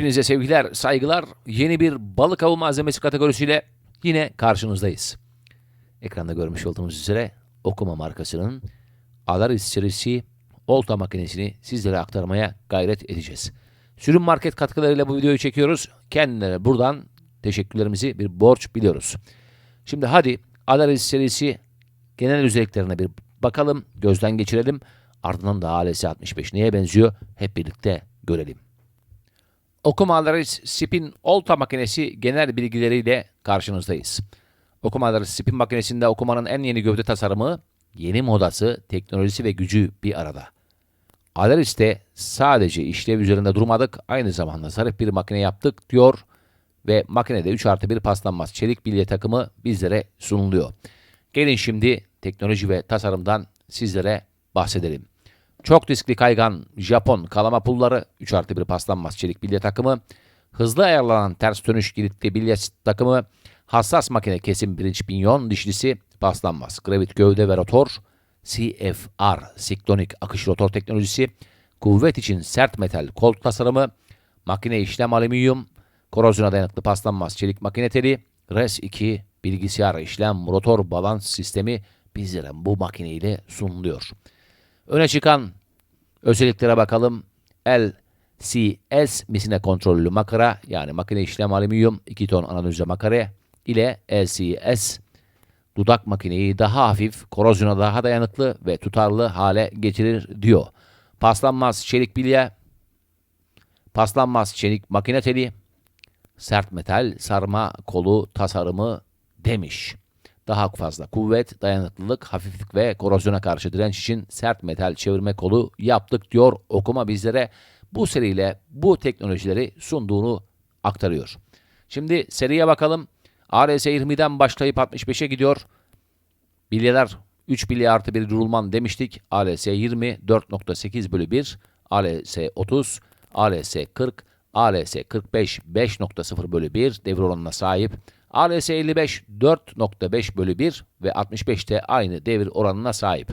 Hepinize sevgiler, saygılar. Yeni bir balık avı malzemesi kategorisiyle yine karşınızdayız. Ekranda görmüş olduğunuz üzere Okuma markasının Alaris serisi olta makinesini sizlere aktarmaya gayret edeceğiz. Sürüm market katkılarıyla bu videoyu çekiyoruz. Kendilerine buradan teşekkürlerimizi bir borç biliyoruz. Şimdi hadi Alaris serisi genel özelliklerine bir bakalım, gözden geçirelim. Ardından da ALS 65 neye benziyor hep birlikte görelim. Okumaları Spin Olta makinesi genel bilgileriyle karşınızdayız. Okumaları Spin makinesinde okumanın en yeni gövde tasarımı, yeni modası, teknolojisi ve gücü bir arada. Alaris'te sadece işlev üzerinde durmadık, aynı zamanda zarif bir makine yaptık diyor ve makinede 3 artı 1 paslanmaz çelik bilye takımı bizlere sunuluyor. Gelin şimdi teknoloji ve tasarımdan sizlere bahsedelim. Çok riskli kaygan Japon kalama pulları, 3 artı 1 paslanmaz çelik bilye takımı, hızlı ayarlanan ters dönüş kilitli bilye takımı, hassas makine kesim birinci pinyon dişlisi, paslanmaz gravit gövde ve rotor, CFR siklonik akış rotor teknolojisi, kuvvet için sert metal kol tasarımı, makine işlem alüminyum, korozyona dayanıklı paslanmaz çelik makine teli, RES2 bilgisayar işlem rotor balans sistemi bizlere bu makine ile sunuluyor. Öne çıkan özelliklere bakalım. LCS misine kontrollü makara yani makine işlem alüminyum 2 ton analizle makara ile LCS dudak makineyi daha hafif, korozyona daha dayanıklı ve tutarlı hale getirir diyor. Paslanmaz çelik bilye, paslanmaz çelik makine teli, sert metal sarma kolu tasarımı demiş. Daha fazla kuvvet, dayanıklılık, hafiflik ve korozyona karşı direnç için sert metal çevirme kolu yaptık diyor. Okuma bizlere bu seriyle bu teknolojileri sunduğunu aktarıyor. Şimdi seriye bakalım. ARS 20'den başlayıp 65'e gidiyor. Bilyeler 3 bilye artı bir rulman demiştik. ALS 20 4.8 bölü 1, ALS 30, ALS 40, ALS 45 5.0 bölü 1 devir oranına sahip. ALS 55 4.5 bölü 1 ve 65'te aynı devir oranına sahip.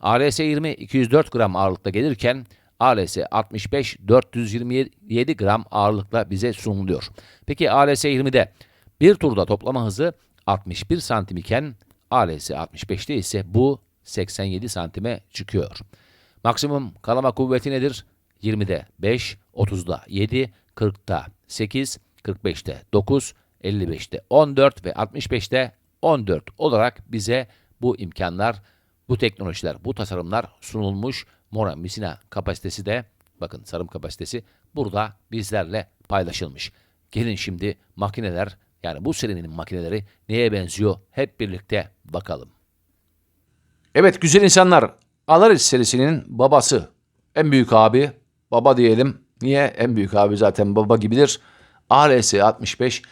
ALS 20 204 gram ağırlıkta gelirken ALS 65 427 gram ağırlıkla bize sunuluyor. Peki ALS 20'de bir turda toplama hızı 61 santim iken ALS 65'te ise bu 87 santime çıkıyor. Maksimum kalama kuvveti nedir? 20'de 5, 30'da 7, 40'ta 8, 45'te 9, 55'te 14 ve 65'te 14 olarak bize bu imkanlar, bu teknolojiler, bu tasarımlar sunulmuş. Mora Misina kapasitesi de bakın sarım kapasitesi burada bizlerle paylaşılmış. Gelin şimdi makineler yani bu serinin makineleri neye benziyor hep birlikte bakalım. Evet güzel insanlar Alaris serisinin babası en büyük abi baba diyelim. Niye? En büyük abi zaten baba gibidir. ALS 65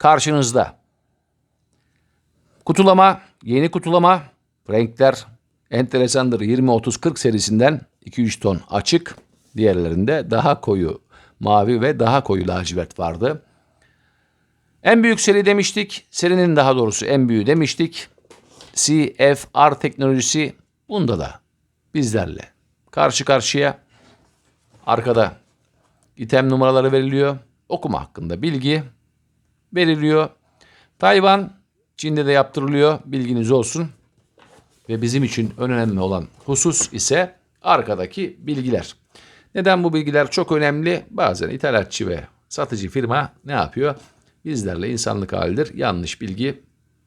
karşınızda. Kutulama, yeni kutulama, renkler enteresandır. 20-30-40 serisinden 2-3 ton açık, diğerlerinde daha koyu mavi ve daha koyu lacivert vardı. En büyük seri demiştik, serinin daha doğrusu en büyüğü demiştik. CFR teknolojisi bunda da bizlerle karşı karşıya. Arkada item numaraları veriliyor. Okuma hakkında bilgi veriliyor. Tayvan Çin'de de yaptırılıyor. Bilginiz olsun. Ve bizim için önemli olan husus ise arkadaki bilgiler. Neden bu bilgiler çok önemli? Bazen ithalatçı ve satıcı firma ne yapıyor? Bizlerle insanlık halidir. Yanlış bilgi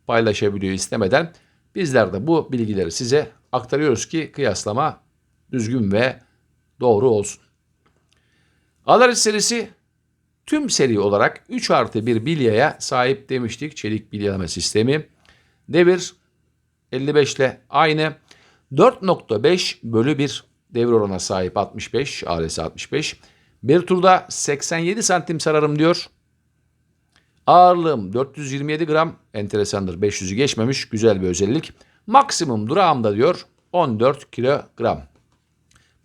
paylaşabiliyor istemeden. Bizler de bu bilgileri size aktarıyoruz ki kıyaslama düzgün ve doğru olsun. Alaris serisi tüm seri olarak 3 artı 1 bilyaya sahip demiştik. Çelik bilyeleme sistemi. Devir 55 ile aynı. 4.5 bölü 1 devir oranına sahip 65. ALS 65. Bir turda 87 santim sararım diyor. Ağırlığım 427 gram. Enteresandır 500'ü geçmemiş. Güzel bir özellik. Maksimum durağımda diyor 14 kilogram.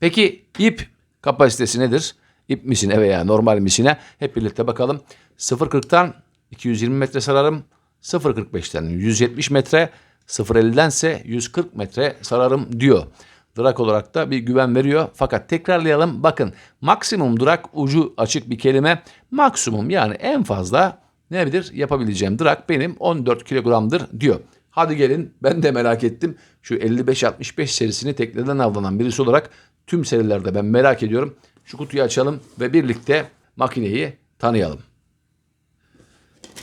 Peki ip kapasitesi nedir? İp misine veya normal misine hep birlikte bakalım. 0.40'tan 220 metre sararım. 0.45'ten 170 metre. 0.50'den ise 140 metre sararım diyor. Durak olarak da bir güven veriyor. Fakat tekrarlayalım. Bakın maksimum durak ucu açık bir kelime. Maksimum yani en fazla ne bilir yapabileceğim durak benim 14 kilogramdır diyor. Hadi gelin ben de merak ettim. Şu 55-65 serisini tekneden avlanan birisi olarak tüm serilerde ben merak ediyorum. Şu kutuyu açalım ve birlikte makineyi tanıyalım.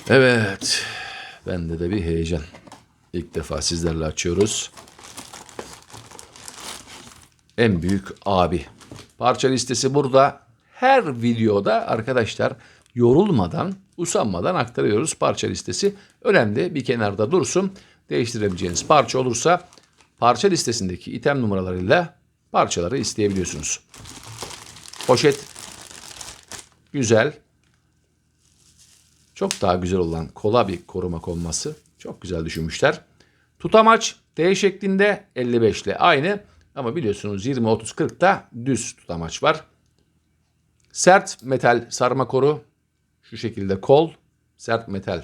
Evet. Bende de bir heyecan. İlk defa sizlerle açıyoruz. En büyük abi. Parça listesi burada. Her videoda arkadaşlar yorulmadan, usanmadan aktarıyoruz parça listesi. Önemli bir kenarda dursun. Değiştirebileceğiniz parça olursa parça listesindeki item numaralarıyla parçaları isteyebiliyorsunuz. Poşet güzel. Çok daha güzel olan kola bir koruma konması. Çok güzel düşünmüşler. Tutamaç T şeklinde 55 ile aynı. Ama biliyorsunuz 20, 30, 40'ta düz tutamaç var. Sert metal sarma koru. Şu şekilde kol. Sert metal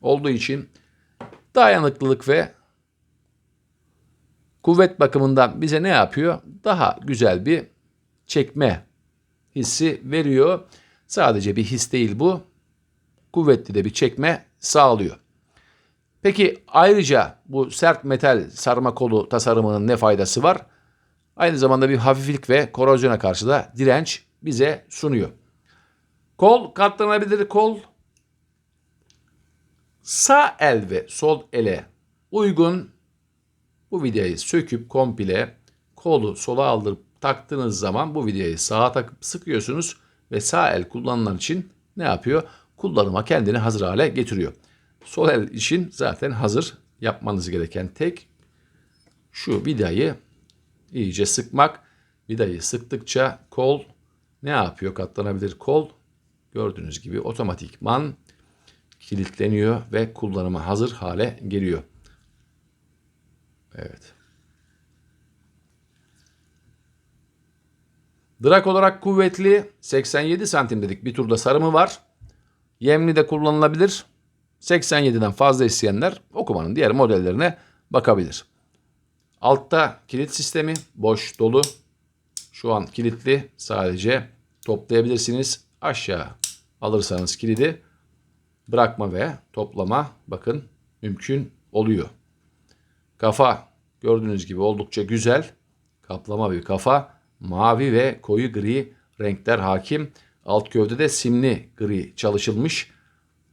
olduğu için dayanıklılık ve kuvvet bakımından bize ne yapıyor? Daha güzel bir çekme hissi veriyor. Sadece bir his değil bu. Kuvvetli de bir çekme sağlıyor. Peki ayrıca bu sert metal sarma kolu tasarımının ne faydası var? Aynı zamanda bir hafiflik ve korozyona karşı da direnç bize sunuyor. Kol katlanabilir kol. Sağ el ve sol ele uygun bu vidayı söküp komple kolu sola aldırıp taktığınız zaman bu vidayı sağa takıp sıkıyorsunuz ve sağ el kullanılan için ne yapıyor? Kullanıma kendini hazır hale getiriyor. Sol el için zaten hazır yapmanız gereken tek şu vidayı iyice sıkmak. Vidayı sıktıkça kol ne yapıyor? Katlanabilir kol gördüğünüz gibi otomatikman kilitleniyor ve kullanıma hazır hale geliyor. Evet. Drak olarak kuvvetli 87 santim dedik. Bir turda sarımı var. Yemli de kullanılabilir. 87'den fazla isteyenler okumanın diğer modellerine bakabilir. Altta kilit sistemi boş dolu. Şu an kilitli sadece toplayabilirsiniz. Aşağı alırsanız kilidi bırakma ve toplama bakın mümkün oluyor. Kafa gördüğünüz gibi oldukça güzel. Kaplama bir kafa. Mavi ve koyu gri renkler hakim. Alt gövdede simli gri çalışılmış.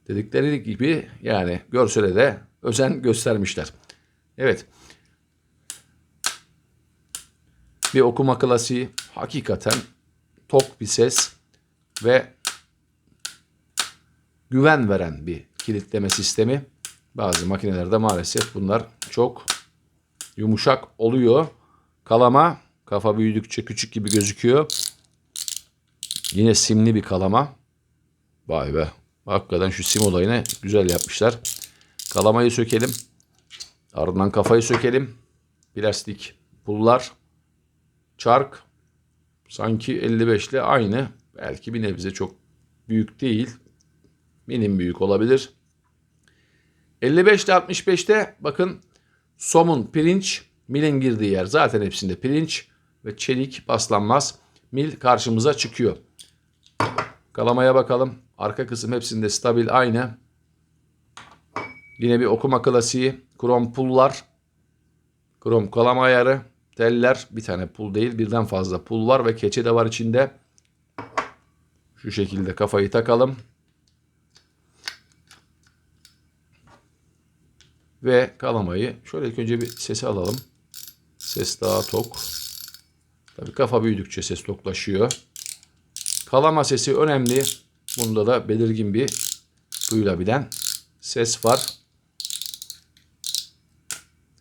Dedikleri gibi yani görsele de özen göstermişler. Evet. Bir okuma klasiği hakikaten tok bir ses ve güven veren bir kilitleme sistemi. Bazı makinelerde maalesef bunlar çok yumuşak oluyor. Kalama kafa büyüdükçe küçük gibi gözüküyor. Yine simli bir kalama. Vay be. Hakikaten şu sim olayını güzel yapmışlar. Kalamayı sökelim. Ardından kafayı sökelim. Plastik pullar. Çark. Sanki 55 ile aynı. Belki bir nebze çok büyük değil. Minim büyük olabilir. 55 ile 65'te bakın somun pirinç milin girdiği yer zaten hepsinde pirinç ve çelik paslanmaz mil karşımıza çıkıyor. Kalamaya bakalım. Arka kısım hepsinde stabil aynı. Yine bir okuma klasiği. Krom pullar. Krom kalama ayarı. Teller. Bir tane pul değil birden fazla pul var ve keçe de var içinde. Şu şekilde kafayı takalım. Ve kalamayı şöyle ilk önce bir sesi alalım. Ses daha tok. Tabii kafa büyüdükçe ses toklaşıyor. Kalama sesi önemli. Bunda da belirgin bir duyulabilen ses var.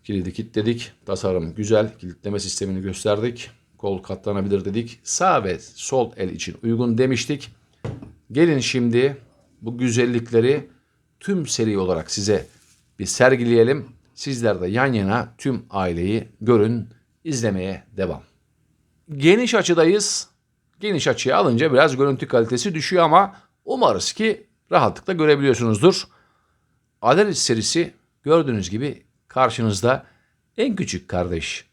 Kilidi kilitledik. Tasarım güzel. Kilitleme sistemini gösterdik. Kol katlanabilir dedik. Sağ ve sol el için uygun demiştik. Gelin şimdi bu güzellikleri tüm seri olarak size bir sergileyelim. Sizler de yan yana tüm aileyi görün, izlemeye devam. Geniş açıdayız. Geniş açıya alınca biraz görüntü kalitesi düşüyor ama umarız ki rahatlıkla görebiliyorsunuzdur. Adalet serisi gördüğünüz gibi karşınızda en küçük kardeş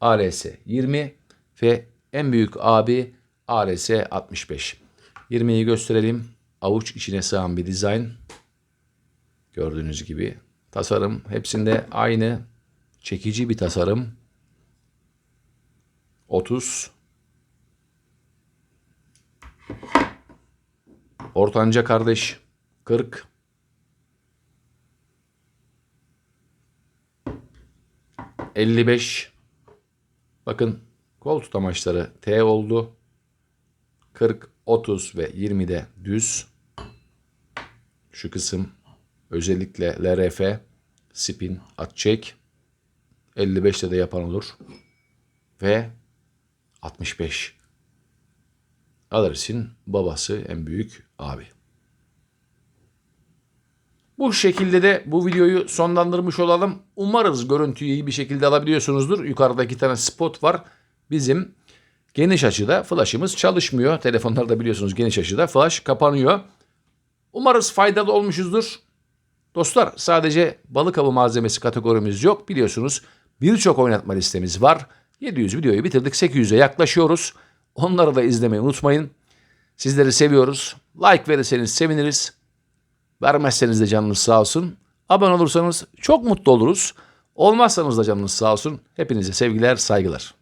ARS 20 ve en büyük abi ARS 65. 20'yi gösterelim. Avuç içine sığan bir dizayn. Gördüğünüz gibi tasarım hepsinde aynı çekici bir tasarım. 30 Ortanca kardeş 40 55 Bakın kol tutamaçları T oldu. 40, 30 ve 20'de düz. Şu kısım özellikle LRF, spin, at çek. 55'te de yapan olur. Ve 65. Alırsın babası en büyük abi. Bu şekilde de bu videoyu sonlandırmış olalım. Umarız görüntüyü iyi bir şekilde alabiliyorsunuzdur. Yukarıda iki tane spot var. Bizim geniş açıda flash'ımız çalışmıyor. Telefonlarda biliyorsunuz geniş açıda flash kapanıyor. Umarız faydalı olmuşuzdur. Dostlar sadece balık avı malzemesi kategorimiz yok. Biliyorsunuz birçok oynatma listemiz var. 700 videoyu bitirdik 800'e yaklaşıyoruz. Onları da izlemeyi unutmayın. Sizleri seviyoruz. Like verirseniz seviniriz. Vermezseniz de canınız sağ olsun. Abone olursanız çok mutlu oluruz. Olmazsanız da canınız sağ olsun. Hepinize sevgiler, saygılar.